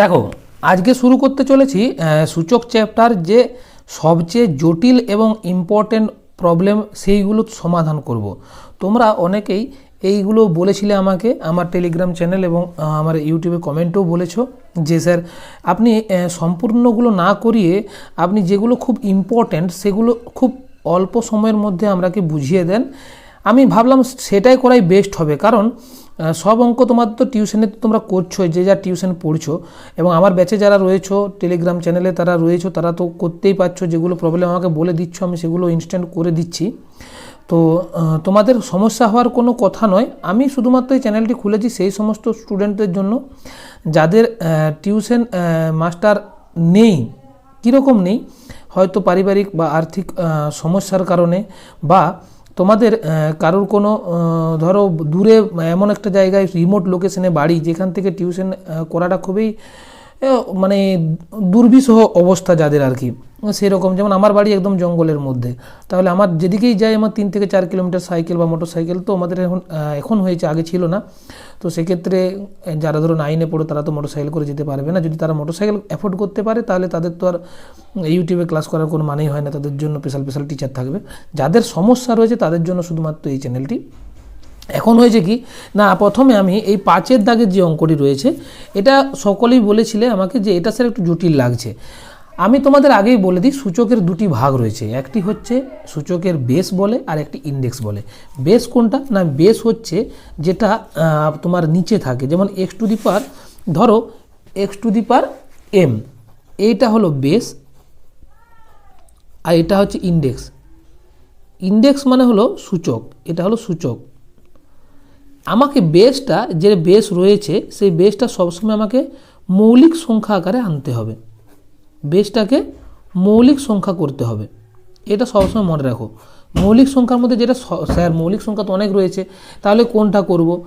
দেখো, আজকে শুরু করতে চলেছি সূচক চ্যাপ্টার যে সবচেয়ে জটিল এবং ইম্পর্টেন্ট প্রবলেম সেইগুলো সমাধান করব। তোমরা অনেকেই এইগুলো বলেছিলে আমাকে, আমার টেলিগ্রাম চ্যানেল এবং আমার ইউটিউবে কমেন্টেও বলেছ যে, স্যার, আপনি সম্পূর্ণগুলো না করিয়ে আপনি যেগুলো খুব ইম্পর্ট্যান্ট সেগুলো খুব অল্প সময়ের মধ্যে আমরাকে বুঝিয়ে দেন আমি ভাবলাম সেটাই করাই বেস্ট হবে। কারণ সব অঙ্ক তোমার তো টিউশনে তো তোমরা করছ যে যা টিউশন পড়ছো। এবং আমার ব্যাচে যারা রয়েছো টেলিগ্রাম চ্যানেলে তারা রয়েছো, তারা তো করতেই পারছ, যেগুলো প্রবলেম আমাকে বলে দিচ্ছ, আমি সেগুলো ইনস্ট্যান্ট করে দিচ্ছি। তো তোমাদের সমস্যা হওয়ার কোনো কথা নয়। আমি শুধুমাত্র এই চ্যানেলটি খুলেছি সেই সমস্ত স্টুডেন্টদের জন্য। যাদের টিউশন মাস্টার নেই, কীরকম নেই, হয়তো পারিবারিক বা আর্থিক সমস্যার কারণে বা তোমাদের কারোর কোনো ধরো দূরে এমন একটা জায়গায় রিমোট লোকেশনে বাড়ি যেখান থেকে টিউশন করাটা খুবই মানে দুর্বিষহ অবস্থা যাদের আর কি। সেরকম, যেমন আমার বাড়ি একদম জঙ্গলের মধ্যে। তাহলে আমার যেদিকেই যাই, আমার তিন থেকে চার কিলোমিটার সাইকেল বা মোটর সাইকেল তো আমাদের এখন এখন হয়েছে, আগে ছিল না। তো সেক্ষেত্রে যারা ধরো নাইনে পড়ো, তারা তো মোটর সাইকেল করে যেতে পারবে না। যদি তারা মোটর সাইকেল অ্যাফোর্ড করতে পারে, তাহলে তাদের তো আর ইউটিউবে ক্লাস করার কোনো মানেই হয় না। তাদের জন্য স্পেশাল স্পেশাল টিচার থাকবে। যাদের সমস্যা রয়েছে, তাদের জন্য শুধুমাত্র এই চ্যানেলটি এখন হয়েছে কি, না, প্রথমে আমি এই পাঁচের দাগের যে অঙ্কটি রয়েছে, এটা সকলেই বলেছিলে আমাকে যে এটা স্যার একটু জটিল লাগছে। আমি তোমাদের আগেই বলে দিই, সূচকের দুটি ভাগ রয়েছে। একটি হচ্ছে সূচকের বেস বলে, আর একটি ইন্ডেক্স বলে। বেস কোনটা? না বেস হচ্ছে যেটা তোমার নিচে থাকে। যেমন এক্স টু দি পার ধরো x to the power m এইটা হলো বেস আর এটা হচ্ছে ইন্ডেক্স ইন্ডেক্স মানে হলো সূচক। এটা হলো সূচক। আমাকে বেসটা, যে বেস রয়েছে, সেই বেসটা সবসময় আমাকে মৌলিক সংখ্যা আকারে আনতে হবে। বেসটাকে মৌলিক সংখ্যা করতে হবে। এটা সবসময় মনে রাখো। মৌলিক সংখ্যার মধ্যে যেটা স্যার, মৌলিক সংখ্যা তো অনেক রয়েছে, তাহলে কোনটা করব?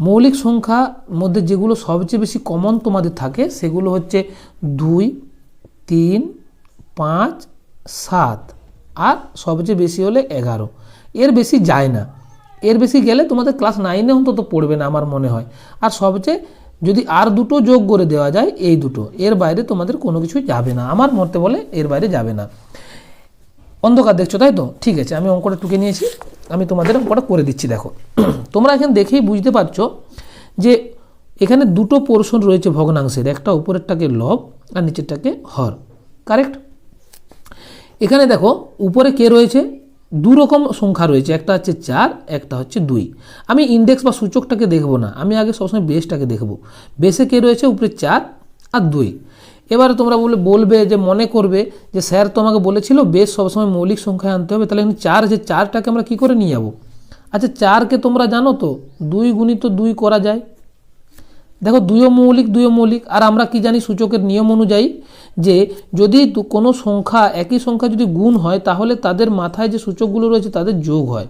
মৌলিক সংখ্যা মধ্যে যেগুলো সবচেয়ে বেশি কমন তোমাদের থাকে, সেগুলো হচ্ছে দুই, তিন, পাঁচ, সাত, আর সবচেয়ে বেশি হলে এগারো। এর বেশি যায় না। এর বেশি গেলে তোমাদের ক্লাস নাইনে অন্তত পড়বে না আমার মনে হয়। আর সবচেয়ে যদি আর দুটো যোগ করে দেওয়া যায়, এই দুটো, এর বাইরে তোমাদের কোনো কিছুই যাবে না। আমার মতে বলে এর বাইরে যাবে না। অন্ধকার দেখছ, তাই তো? ঠিক আছে, আমি অঙ্কটা টুকে নিয়েছি। আমি তোমাদের অঙ্কটা করে দিচ্ছি, দেখো। তোমরা এখানে দেখেই বুঝতে পারছ যে এখানে দুটো পোর্শন রয়েছে ভগ্নাংশের, একটা উপরেরটাকে লব আর নিচেরটাকে হর। কারেক্ট এখানে দেখো, উপরে কে রয়েছে? দু রকম সংখ্যা রয়েছে, একটা হচ্ছে চার, একটা হচ্ছে দুই। আমি ইন্ডেক্স বা সূচকটাকে দেখব না, আমি আগে সবসময় বেসটাকে দেখব। বেসে কে রয়েছে? উপরে চার আর দুই। এবারে তোমরা বলে, বলবে যে, মনে করবে যে, স্যার তো আমাকে বলেছিল বেস সবসময় মৌলিক সংখ্যায় আনতে হবে, তাহলে চার আছে, চারটাকে আমরা কী করে নিয়ে যাব? আচ্ছা চারকে তোমরা জানো তো, দুই গুণিত দুই করা যায়। দেখো দুইও মৌলিক দুইও মৌলিক আর আমরা কি জানি সূচকের নিয়ম অনুযায়ী যে যদি কোনো সংখ্যা, একই সংখ্যা যদি গুণ হয়, তাহলে তাদের মাথায় যে সূচকগুলো রয়েছে তাদের যোগ হয়।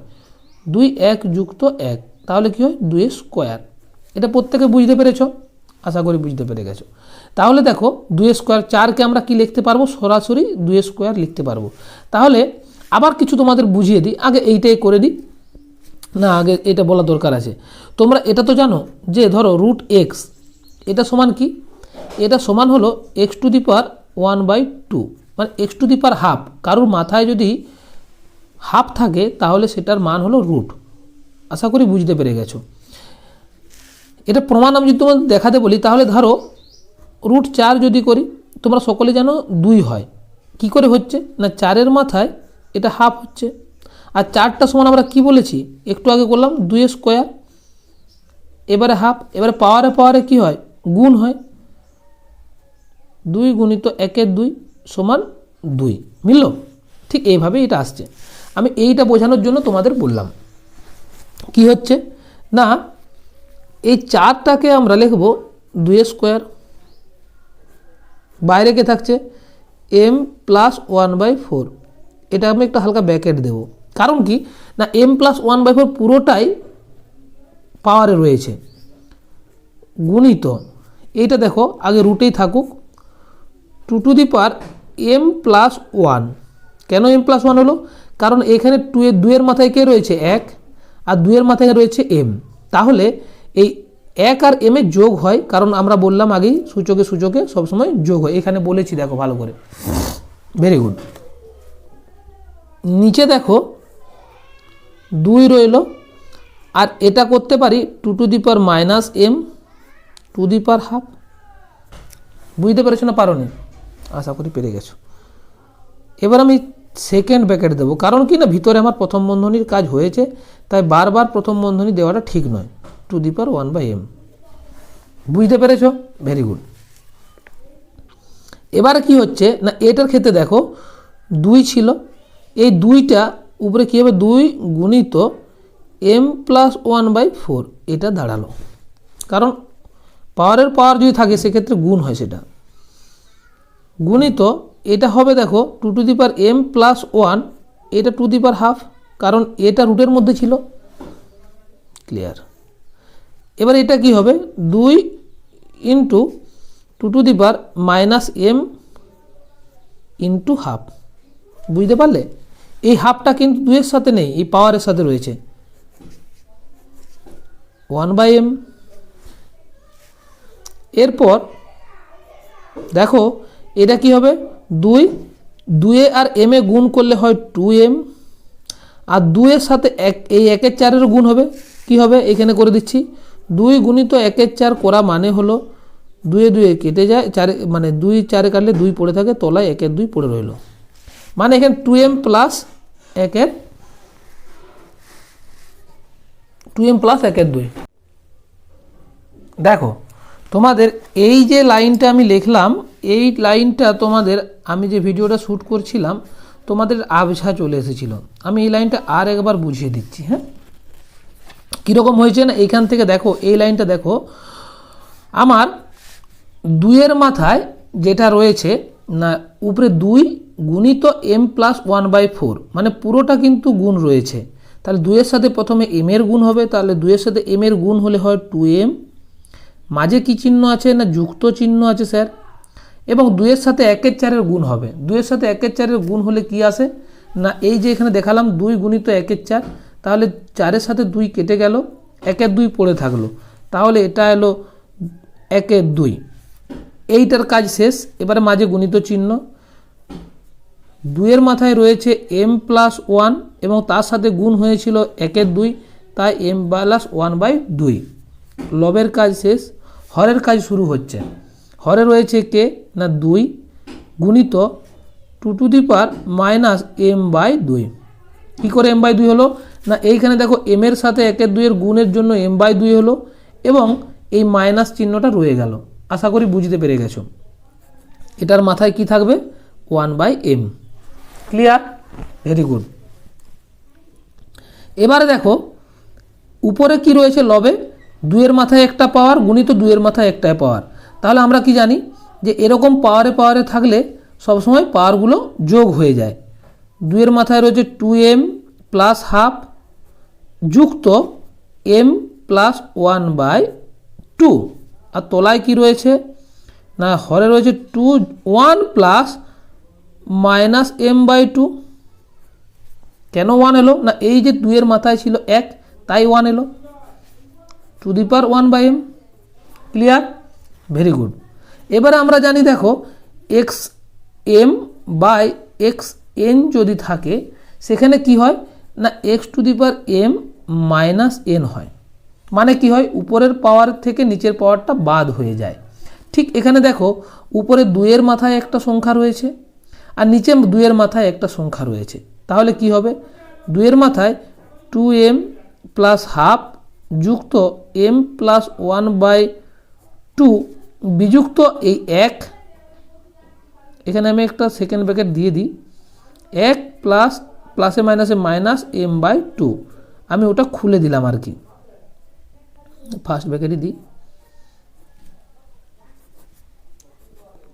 দুই এক যুক্ত এক, তাহলে কি হয়? দুই স্কোয়ার। এটা প্রত্যেকে বুঝতে পেরেছ? আশা করি বুঝতে পেরে গেছো। তাহলে দেখো, দুই স্কোয়ার চারকে আমরা কি লিখতে পারব? সরাসরি দুই স্কোয়ার লিখতে পারব। তাহলে আবার কিছু তোমাদের বুঝিয়ে দিই। আগে এইটাই করে দিই। না, আগে এটা বলা দরকার আছে। তোমরা এটা তো জানো যে, ধরো রুট এক্স এটা সমান কি? এটা সমান হলো x to the power one by two মানে x to the power half কারোর মাথায় যদি হাফ থাকে, তাহলে সেটার মান হলো রুট আশা করি বুঝতে পেরে গেছো। এটা প্রমাণ আমি যদি তোমাদের দেখাতে বলি, তাহলে ধরো রুট চার যদি করি, তোমরা সকলে জানো দুই হয়। কি করে হচ্ছে? না, চারের মাথায় এটা হাফ হচ্ছে। আর চারটা সমান আমরা কি বলেছি? একটু আগে করলাম দুই স্কোয়ার এবারে হাফ এবারে পাওয়ারে পাওয়ারে কি হয়? গুণ হয়। দুই গুণিত একের দুই সমান দুই। মিলল? ঠিক এইভাবেই এটা আসছে। আমি এইটা বোঝানোর জন্য তোমাদের বললাম। কি হচ্ছে? না, এই চারটাকে আমরা লিখব দুই স্কোয়ার বাইরে কে থাকছে? M plus one by four এটা আমি একটা হালকা ব্যাকেট দেব। কারণ কি? না m plus one by four পুরোটাই পাওয়ারে রয়েছে। গুণিত, এইটা দেখো, আগে রুটেই থাকুক। Two to the power m plus one কেন এম প্লাস ওয়ান হলো? কারণ এখানে টু এর দুয়ের মাথায় কে রয়েছে? এক। আর দুয়ের মাথায় রয়েছে এম তাহলে এই এক আর এম এ যোগ হয়, কারণ আমরা বললাম আগেই, সূচকে সূচকে সবসময় যোগ হয়। এখানে বলেছি দেখো ভালো করে। ভেরি গুড নিচে দেখো দুই রইল। আর এটা করতে পারি two to the power minus M to the power half বুঝতে পেরেছ না পারো আশা করি পেরে গেছো। এবার আমি সেকেন্ড ব্র্যাকেট দেবো। কারণ কি না, ভিতরে আমার প্রথম বন্ধনীর কাজ হয়েছে, তাই বারবার প্রথম বন্ধনী দেওয়াটা ঠিক নয়। To the power one by m বুঝতে পেরেছ? ভেরি গুড এবারে কি হচ্ছে না, এটার ক্ষেত্রে দেখো, দুই ছিল। এই দুইটা উপরে কী হবে? দুই গুণিত m plus one by four এটা দাঁড়াল। কারণ পাওয়ারের পাওয়ার যদি থাকে, সেক্ষেত্রে গুণ হয় সেটা। গুণিত, এটা হবে দেখো two to the power m plus one এটা টু দি পার হাফ কারণ এটা রুটের মধ্যে ছিল। ক্লিয়ার এবার এটা কি হবে? দুই into two to the power minus m into half বুঝতে পারলে? এই হাফটা কিন্তু দুয়ের সাথে নেই, এই পাওয়ারের সাথে রয়েছে। One by m. এরপর, দেখো, এটা কি হবে? দুই দুয়ে আর এম এ গুণ করলে হয় টু এম, আর দুয়ের সাথে এক, এই একের চারের গুণ হবে। কি হবে? এখানে করে দিচ্ছি। দুই গুণিত একের চার করা মানে হলো দুয়ে দুয়ে কেটে যায়, চারে মানে দুই, চারে কাটলে দুই পড়ে থাকে, তলায় একের দুই পড়ে রইল। মানে এখানে টু এম প্লাস একের টু এম প্লাস একের দুই। দেখো, তোমাদের এই যে লাইনটা আমি লিখলাম, এই লাইনটা তোমাদের আমি যে ভিডিওটা শ্যুট করছিলাম, তোমাদের আবঝা চলে এসেছিল। আমি এই লাইনটা আর একবার বুঝিয়ে দিচ্ছি হ্যাঁ? কীরকম হয়েছে না? এইখান থেকে দেখো, এই লাইনটা দেখো। আমার দুইয়ের মাথায় যেটা রয়েছে, না, উপরে দুই গুণিত m plus one by four মানে পুরোটা কিন্তু গুণ রয়েছে। তাহলে দুইয়ের সাথে প্রথমে এম এর গুণ হবে, তাহলে দুইয়ের সাথে এম এর গুণ হলে হয় টু এম মাঝে কি চিহ্ন আছে না যুক্ত চিহ্ন আছে, স্যার? এবং দুইয়ের সাথে একের চারের গুণ হবে। দুইয়ের সাথে একের চারের গুণ হলে কি আসে না, এই যে এখানে দেখালাম দুই গুণিত একের চার, তাহলে চারের সাথে দুই কেটে গেল, একের দুই পড়ে থাকল। তাহলে এটা এলো একের দুই। এইটার কাজ শেষ, এবারে মাঝে গুণিত চিহ্ন। দুইয়ের মাথায় রয়েছে এম প্লাস ওয়ান এবং তার সাথে গুণ হয়েছিল একের দুই, তাই এম প্লাস ওয়ান বাই দুই। লবের কাজ শেষ, হরের কাজ শুরু হচ্ছে। হরে রয়েছে কে? না, দুই। গুণিত two to the power minus m by দুই। কী করে এম বাই দুই হলো? না, এইখানে দেখো এম এর সাথে একের দুইয়ের গুণের জন্য এম বাই দুই হলো এবং এই মাইনাস চিহ্নটা রয়ে গেল। আশা করি বুঝতে পেরে গেছো। এটার মাথায় কি থাকবে? One by m clear very good এবারে দেখো, উপরে কি রয়েছে লবে? দুইয়ের মাথায় একটা পাওয়ার গুণিত দুইয়ের মাথায় একটাই পাওয়ার তাহলে আমরা কি জানি? যে এরকম পাওয়ারে পাওয়ারে থাকলে সবসময় পাওয়ারগুলো যোগ হয়ে যায়। দুইয়ের মাথায় রয়েছে টু এম প্লাস হাফ যুক্ত m plus one by two আর তলায় কি রয়েছে? না, হরে রয়েছে two one plus minus m by two. কেন ওয়ান এলো? না, এই যে দুইয়ের মাথায় ছিল এক, তাই ওয়ান এলো। To the power one by m clear very good এবারে আমরা জানি, দেখো x m by x n যদি থাকে, সেখানে কি হয়? না x to the power m minus n হয়। মানে কি হয়? উপরের পাওয়ার থেকে নিচের পাওয়ারটা বাদ হয়ে যায়। ঠিক এখানে দেখো, উপরে দুইয়ের মাথায় একটা সংখ্যা রয়েছে। আর নিচে দুইয়ের মাথায় একটা সংখ্যা রয়েছে। তাহলে কি হবে? দুইয়ের মাথায় টু এম প্লাস হাফ যুক্ত m plus one by two বিযুক্ত এই এক, এখানে আমি একটা সেকেন্ড ব্র্যাকেট দিয়ে দিই, এক প্লাস প্লাসে মাইনাসে মাইনাস এম বাই টু আমি ওটা খুলে দিলাম আর কি। ফার্স্ট ব্র্যাকেটই দিই।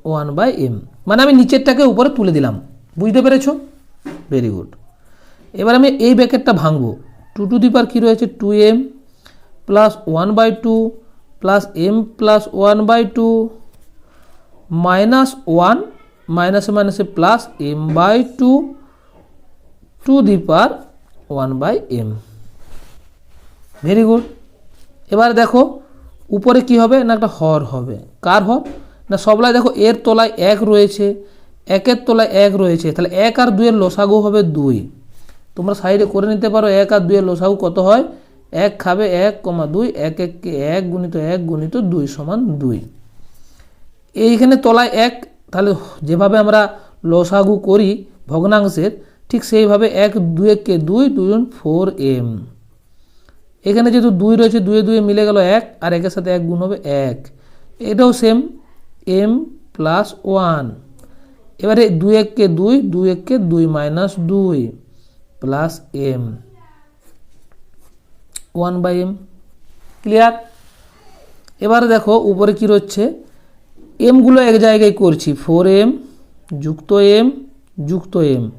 ওয়ান বাই এম মানে আমি নিচেরটাকে উপরে তুলে দিলাম। বুঝতে পেরেছ? ভেরি গুড এবার আমি এই ব্যাকেটটা ভাঙবো। টু টু দি পার কী রয়েছে? Two M plus one by two plus M plus one by two minus one মাইনাসে মাইনাসে plus M by two to the power one by M very good এবার দেখো, উপরে কি হবে না একটা হর হবে? কার হর? না সবলাই দেখো, এর তলায় এক রয়েছে, একের তলায় এক রয়েছে, তাহলে এক আর দুইয়ের লসাগু হবে দুই। তোমরা সাইডে করে নিতে পারো, এক আর দুইয়ের লসাগু কত হয়? এক খাবে এক কমা দুই, এক এককে এক গুণিত এক গুণিত দুই সমান দুই। এইখানে তলায় এক, তাহলে যেভাবে আমরা লসাগু করি ভগ্নাংশের, ঠিক সেইভাবে এক দুই এককে দুই দুজন ফোর এম। এখানে যেহেতু দুই রয়েছে দুয়ে দুয়ে মিলে গেল এক, আর একের সাথে এক গুণ হবে এক। এটাও সেম এম প্লাস ওয়ান। এবারে দুই এককে দুই দুই এককে দুই মাইনাস দুই plus m. One by m. Clear? এবারে দেখো উপরে কি রচ্ছে এমগুলো এক জায়গায় করছি। ফোর এম যুক্ত এম যুক্ত এম।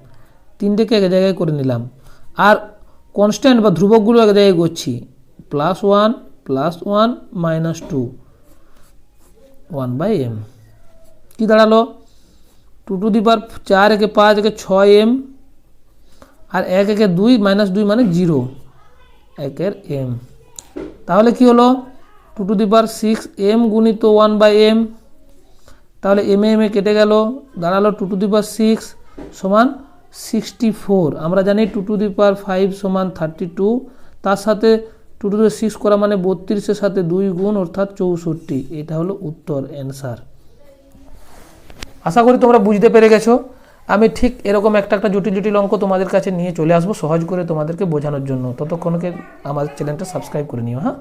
তিনটেকে এক জায়গায় করে নিলাম। আর কনস্ট্যান্ট বা ধ্রুবকগুলো এক জায়গায় করছি। Plus one plus one, minus two. One by m. কী দাঁড়াল? টু টু দি পার চার একে পাঁচ একে ছয় এম আর এক একে দুই মাইনাস দুই মানে জিরো। একের এম। তাহলে কি হলো? Two to the power six m গুণিত ওয়ান বাই এম। তাহলে এম এম এ কেটে গেল। দাঁড়াল two to the power six সমান সিক্সটি ফোর। আমরা জানি two to the power five সমান থার্টি টু। তার সাথে টু টু দ্য সিক্স করা মানে বত্রিশের সাথে দুই গুণ অর্থাৎ চৌষট্টি। এটা হলো উত্তর অ্যান্সার। আশা করি তোমরা বুঝতে পেরে গেছো। আমি ঠিক এরকম একটা একটা জটিল জটিল অঙ্ক তোমাদের কাছে নিয়ে চলে আসব সহজ করে তোমাদেরকে বোঝানোর জন্য। ততক্ষণকে আমার চ্যানেলটা সাবস্ক্রাইব করে নিও হ্যাঁ?